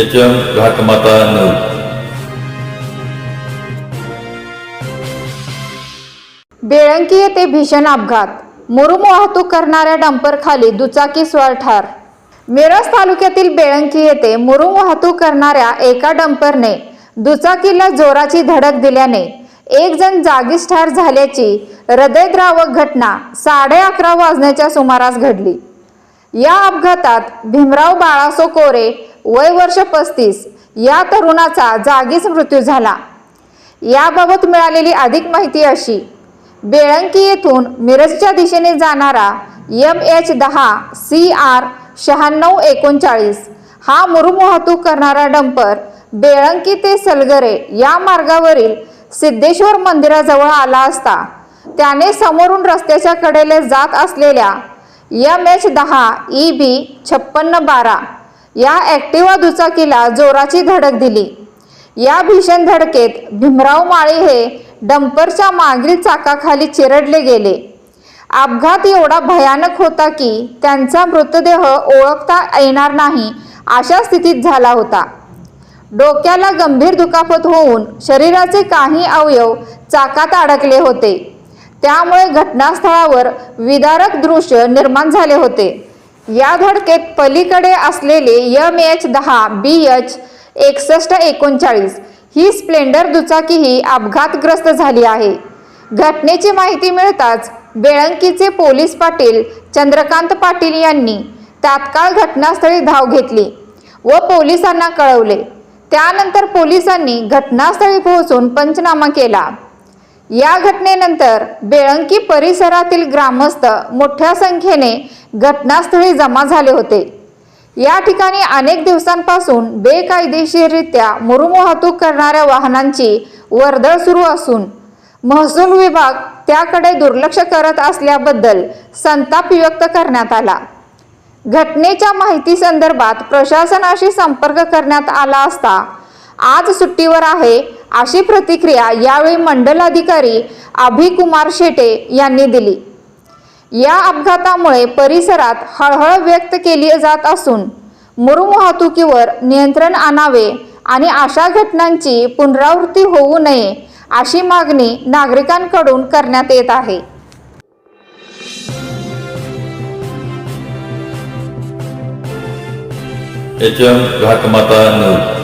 H M Ghatmata news Belanki येथे भीषण अपघात. मुरुम वाहतूक करणाऱ्या डंपरखाली दुचाकी स्वार ठार मिरज तालुक्यातील बेळंकी येथे मुरुम वाहतूक करणाऱ्या एका डंपरने दुचाकीला जोराची धडक दिल्याने एक जण जागीच ठार झाल्याची हृदयद्रावक घटना साडे अकरा वाजण्याच्या सुमारास घडली. या अपघातात भीमराव बाळासो कोरे वय वर्ष पस्तीस. या तरुणाचा जागीच मृत्यू झाला. याबाबत मिळालेली अधिक माहिती अशी. बेळंकी येथून मिरजच्या दिशेने जाणारा एम एच दहा सी आर शहाण्णव एकोणचाळीस. हा मुरुम वाहतूक करणारा डंपर बेळंकी ते सलगरे या मार्गावरील सिद्धेश्वर मंदिराजवळ आला असता. त्याने समोरून रस्त्याच्या कडेला जात असलेल्या एम एच दहा ई बी छप्पन्न बारा या ॲक्टिवा दुचाकीला जोराची धडक दिली. या भीषण धडकेत भीमराव माळी हे डंपरच्या मागील चाकाखाली चिरडले गेले. अपघात एवढा भयानक होता की त्यांचा मृतदेह ओळखता येणार नाही अशा स्थितीत झाला होता. डोक्याला गंभीर दुखापत होऊन शरीराचे काही अवयव चाकात अडकले होते. त्यामुळे घटनास्थळावर विदारक दृश्य निर्माण झाले होते. या धडकेत पलीकडे असलेले एम एच दहा बी एच एकसष्ट एकोणचाळीस ही स्प्लेंडर दुचाकीही अपघातग्रस्त झाली आहे. घटनेची माहिती मिळताच बेळंकीचे पोलीस पाटील चंद्रकांत पाटील यांनी तात्काळ घटनास्थळी धाव घेतली व पोलिसांना कळवले. त्यानंतर पोलिसांनी घटनास्थळी पोहोचून पंचनामा केला. या घटनेनंतर बेळंकी परिसरातील ग्रामस्थ मोठ्या संख्येने घटनास्थळी जमा झाले होते. या ठिकाणी अनेक दिवसांपासून बेकायदेशीररित्या मुरुम वाहतूक करणाऱ्या वाहनांची वर्दळ सुरू असून महसूल विभाग त्याकडे दुर्लक्ष करत असल्याबद्दल संताप व्यक्त करण्यात आला. घटनेच्या माहिती संदर्भात प्रशासनाशी संपर्क करण्यात आला असता आज सुट्टीवर आहे अशी प्रतिक्रिया यावेळी मंडलाधिकारी अभिकुमार शेटे यांनी दिली. या अपघातामुळे परिसरात हळहळ व्यक्त केली जात असून मुरुम वाहतुकीवर नियंत्रण आणावे आणि अशा घटनांची पुनरावृत्ती होऊ नये अशी मागणी नागरिकांकडून करण्यात येत आहे. H M Ghatmata news.